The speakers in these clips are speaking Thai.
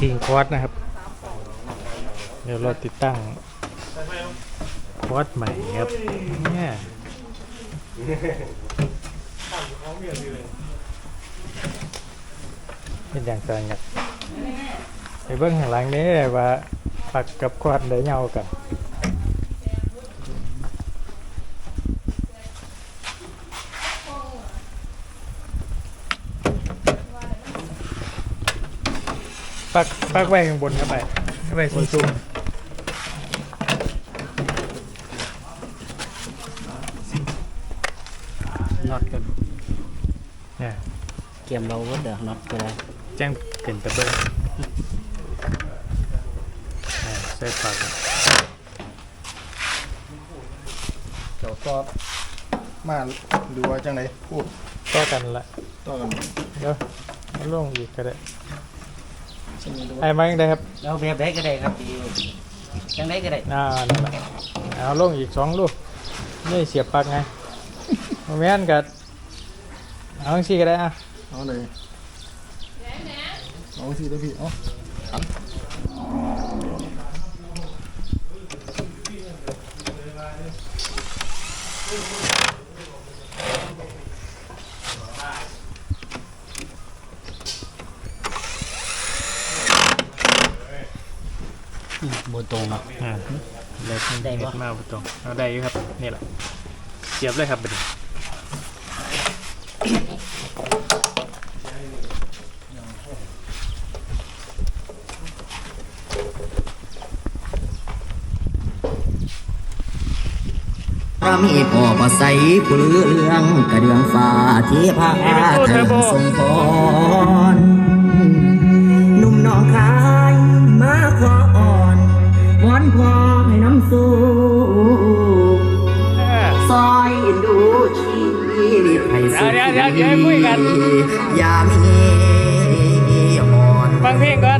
เปิดทิ้งคอร์สนะครับ เดี๋ยวเราติดตั้งคอร์สใหม่ครับเนี่ยเป็นอย่างไรครับไปเบื้องข้างหลังนี้ว่าปักกับคอร์สได้เงากัน ปักปักไว้ข้างบนครับไปไว้สูงๆน็อตกันเนี่ย เกมเราก็เดือดน็อตก็ได้แจ้งเป็นตะเบิ้งอ่าใส่ปากครับเจ้าก็มาดูว่าจังไดพูดต่อกันละ ต่อกัน เดี๋ยวเอาลงอีกก็ได้ใช่ไหมดูไอ้มายังได้ครับเราแบบได้ก็ได้ครับพี่ยังได้ก็ได้อ่านั่นแหละเอาลงอีกสองลูกนี่เสียบปลักไงโมเมนกัดเอาจังซี่ก็ได้อะเอาเลยเอาสิได้พี่เอา บนตรงเนาะอ่าเล็กได้ปะเล็กมากตรงเอาได้อยู่ครับนี่แหละเสียบเลยครับบัดนี้พระมีพ่อบ่ใสผู้เรื่องกระเดืองฟ้าที่พาเธอทรงพร วอนพ่อให้น้ำสู้อ่าซอยดูชีวิตให้สุขเดี๋ยวเดี๋ยวเดี๋ยวคุยกันอย่ามีอ่อนฟังเพลงก่อน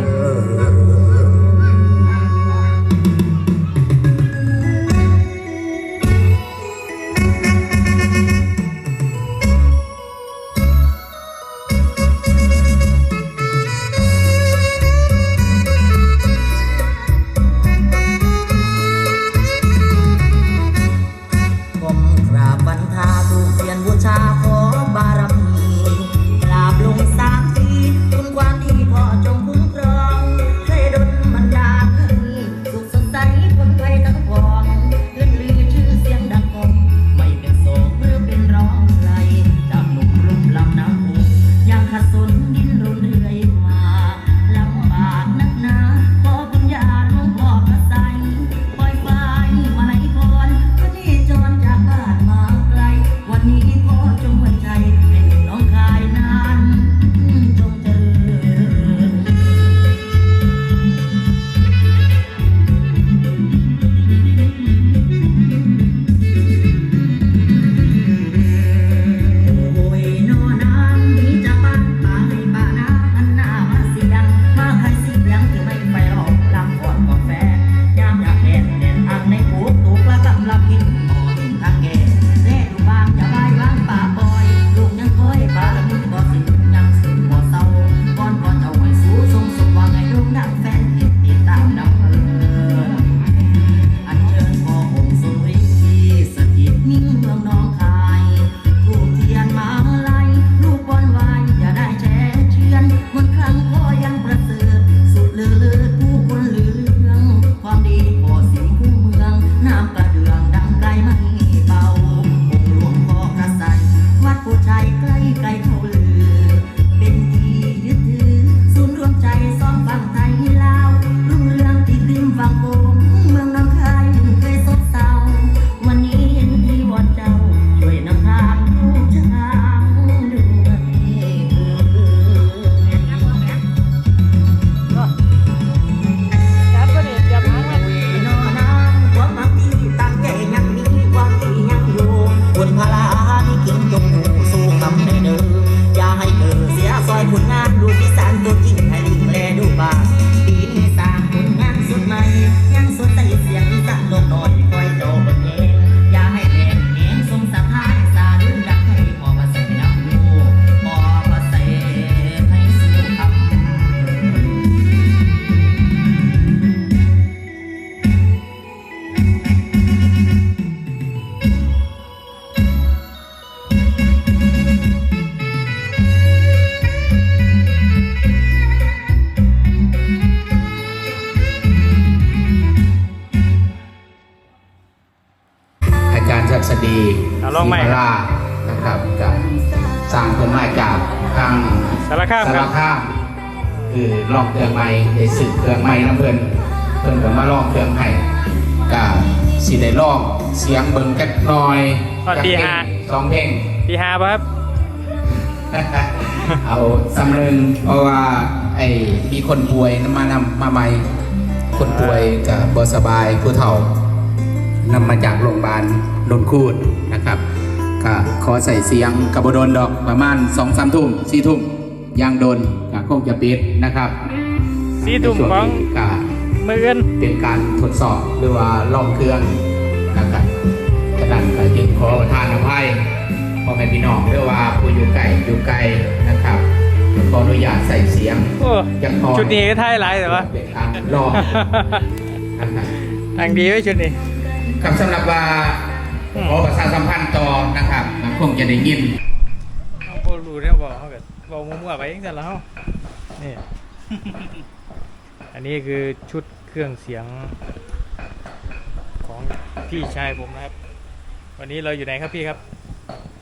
สร้างขึ้นมาจากทางสารคามสาครรับ คามคือลองเครื่องใหม่ได้สืบเครื่องใหม่น้ำเพิ่นเพิ่นก็มาลองเครื่องให้ก็สิได้ลองเสียงเบิ่งจักหน่อยตอนตีห้าสองเพลง ปีห้าป่ะครับเอาสำเริงเพราะว่าไอ้มีคนป่วยมานำมาใหม่ คนป่วยกับบสบายผู้เฒ่านำมาจากโรงพยาบาลโดนคูดนะครับ ก็ขอใส่เสียงกับบโดนดอกประมาณสองสามทุ่มสี่ทุ่มยางโดนก็คงจะปิดนะครับสีตุ่มในช่วของนี้ก็มืออื่นเป็นการทดสอบหรือว่าลองเครื่องนะครับฉะนั้นก็จึงขอประทานอภัยพ่อแม่พี่น้องหรือว่าผู้อยู่ไกลอยู่ไกลนะครับขออนุญาตใส่เสียงโอ้ยังพอชุดนี้ก็ท่ายหลายแต่ว่าเป็นการลองนะครับทางดีไว้ชุดนี้ครับสำหรับว่าอืม ขอประชาสัมพันธ์ต่อนะครับคงจะได้ยินเขาบ่รู้เนี่ยบอกเขาแบบบอกมั่วๆไปยังแต่ละเขานี่ อันนี้คือชุดเครื่องเสียงของพี่ชายผมนะครับ วันนี้เราอยู่ไหนครับพี่ครับ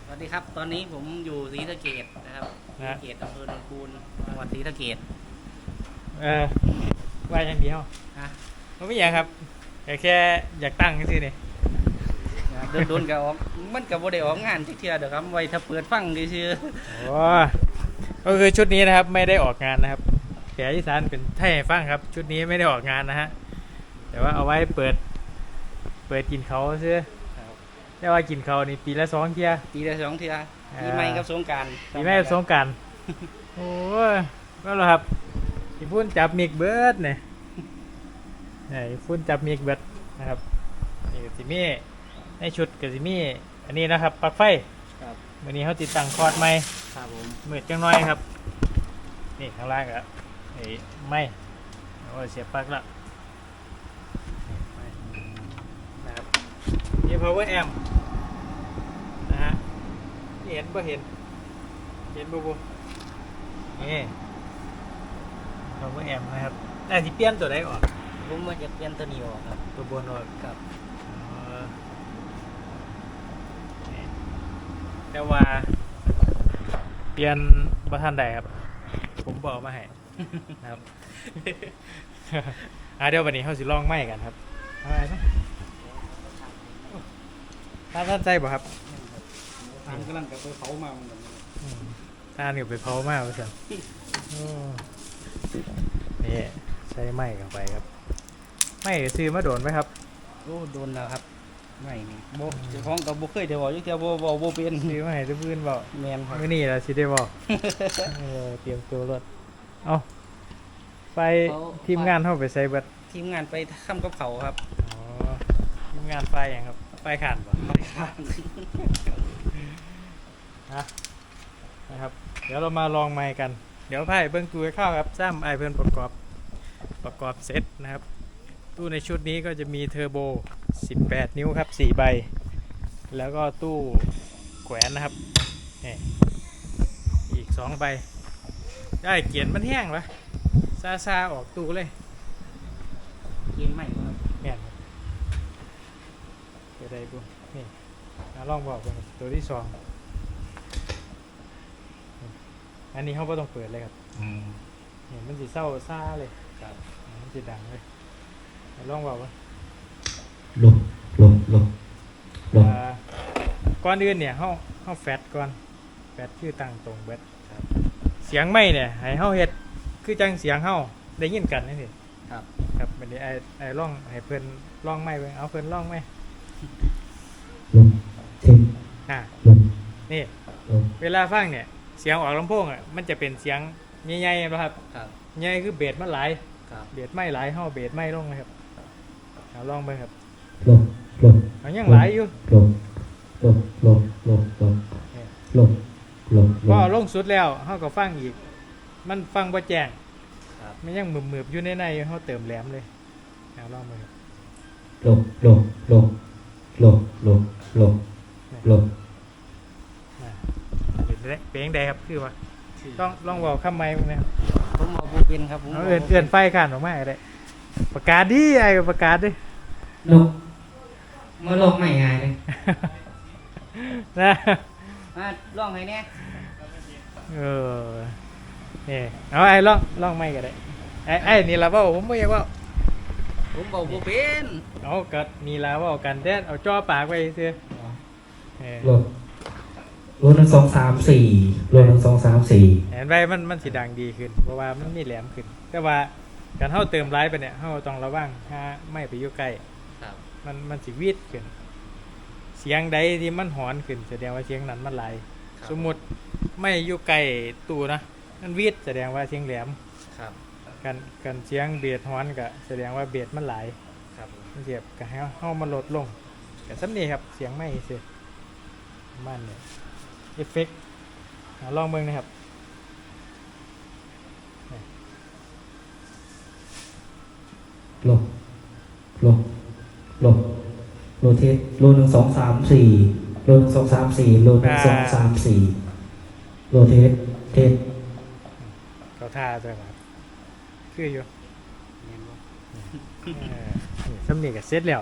สวัสดีครับ ตอนนี้ผมอยู่ศรีสะเกดนะครับศรีนะสะเกดอำเภอโนนคูนจังหวัดศรีสะเกดเออว่าอย่างเดียวฮะมันไม่อย่างครับแต่แค่อยากตั้งสินี่โดน โดนๆกับออกมันกับโบได้ออกงานที่เทื่อเด้อครับไว้ถ้าเปิดฟังซื่อโอ้ก็คือชุดนี้นะครับไม่ได้ออกงานนะครับแขอีสานเป็นไทยให้ฟังครับ ชุดนี้ไม่ได้ออกงานนะฮะแต่ว่าเอาไว้เปิด เปิดกินเขาซื้อๆครับแต่ว่ากินเขานี่ปีละสองเที่ยปีละสองเทื่ออ่าปีใหม่กับสงกรารปีแม่สงกรารโอ้ยก็แล้วครับอีพุ่นจับมิกเบิร์ดเนี่ยเนี่ยอีพุ่นจับมิกเบิร์ดนะครับนี่กับซิมี่ ในชุดกับซิมี่อันนี้นะครับปลั๊กไฟครับวันนี้เขาติดตั้งคอร์ดใหม่ครับผมมืดจังน้อยครับ นี่ข้างล่างก็ไอ้ไม่โอ้ยเสียบปลั๊กละนี่ไม่นะครับนี่ power amp นะฮะเห็นบ่เห็น เห็นบ่บ่นี่ power amp นะครับแต่ที่เปลี่ยนตัวใดออกผมมาจากเปลี่ยนตัวนี้ออกครับตัวบนออกครับ อ๋อนี่ แต่ว่า เปลี่ยนบัทันใดครับ ผมบอกมาให้ นะครับ อะเดี๋ยววันนี้เขาสิลองไม้กันครับเอาอะไรนะท่านท่านใจบ่ครับทางกำลังกับไปเผามาเหมือนกันอืมท่านอยู่ไปเผามากเลยสิโอ้นี่ใช้ไม้กันไปครับ ไม้ซื้อมาโดนไหมครับ โอ้โดนแล้วครับ ไม่นี่โบเจ้าของกับโบเคยเดี๋ยวบอกยังเดียวโบบอกโบเป็นซื้อมาให้ทุกพื้นบอกแมนครับมื่อนี้เราสิได้บอกเออเตรียมตัวรถเอาไปทีมงานเข้าไปใส่เบัตรทีมงานไปค้ำกับเขาครับอ๋อทีมงานไฟอย่างครับไฟขันป่ะนะครับ เดี๋ยวเรามาลองไมค์กัน เดี๋ยวไพ่เบิ้งตู้ให้เข้าครับซ้ำไอเพื่อนประกอบประกอบเซตนะครับ ตู้ในชุดนี้ก็จะมีเทอร์โบ 18 นิ้วครับ 4 ใบ แล้วก็ตู้แขวนนะครับนี่อีก 2 ใบ ได้เกียนมันแห้งปะซาซาออกตู้เลยทีมใหม่ครับแม่นครับเดี๋ยวได้บุนี่อะลองบอกกันตัวที่สองอันนี้เขาไม่ต้องเปิดเลยครับเห็นมันสีเศร้าซ่าเลยครับมันสีดังเลยอะลองบอกว่าลง ลงลงลงอ่าก่อนอื่นเนี่ยเขาเขาแฟตก่อนแฟตคือตั้งตรงเบิดเสียงไม่เนี่ยให้เขาเฮ็ดคือจังเสียงเขาได้ยินกันนี่สิครับ ครับวันนี้ไอ้ไอ้ร้องให้เพื่อนร้องไม่ไปเอาเพื่อนร้องไหมลงทิ้งอ่าลงนี่ลงเวลาฟังเนี่ยเสียงออกลำโพงอะมันจะเป็นเสียงใหญ่ๆนะครับครับ ใหญ่คือเบสมันหลายครับ เบสไม่หลายเฮาเบสไม่ลงนะครับเอาลองไปครับลง ลงเอายังหลายอยู่ลงลงลงลงลงลงลงพอลงสุดแล้วเฮาก็ฟังอีก มันฟังบ่แจงครับมันยังมืบๆอยู่ในในๆเฮาเติมแหลมเลยเอาลองไปครับลงลงลงลงลงลงลงอ่าเป็นได้เป็นยังไงครับคือว่าต้องลองบอกคำไม้มึงนะครับผมบอกโบเป็นครับผมเอาเอื่นเอื่นไฟกันออกมาก็ได้ประกาศดิไอ้ประกาศดิลง มาลงไม่ง่ายเลยนะมาร้องให้แน่เออนี่เอาไอ้ลองลองไม่ก็ได้ไอ้ไอ้นี่ละเว่าผมไม่อยากเว่าผมบอกบ่เป็นเอากันี่ละเว่ากันแท้เอาจ่อปากไว้เสียเออโหลดโหลดหนึ่งสองสามสี่โหลดหนึ่งสองสามสี่เห็นไปมันมันสิดังดีขึ้น เพราะว่ามันมีแหลมขึ้น แต่ว่าการเท่าเติมไลฟ์ไปเนี่ยเท่าต้องระวังถ้าไม่ไปอยู่ใกล้ครับ มันมันสิวีดขึ้น เสียงใดที่มันหอนขึ้น แสดงว่าเสียงนั้นมันไหลายสมมุติไม่อยู่ใกล้ตู้นะมันวีดแสดงว่าเสียงแหลมครับกันกันเสียงเบสฮอนก็แสดงว่าเบสมันหลายครับมันเสียบก็ให้เฮามันลดลงแต่สำนี้ครับเสียงไม่เสียมันเนี่ยเอฟเฟกต์เอาลองเบิ่งนะครับโหลดโหลด โหลดโหลดเทสโหลดหนึ่งสองสามสี่โหลดหนึ่งสองสามสี่โหลดหนึ่งสองสามสี่โหลดเทสเทสเขาท่าด้วยครับคืออยู่แม่นบ่เออนี่สำนีก็เสร็จแล้ว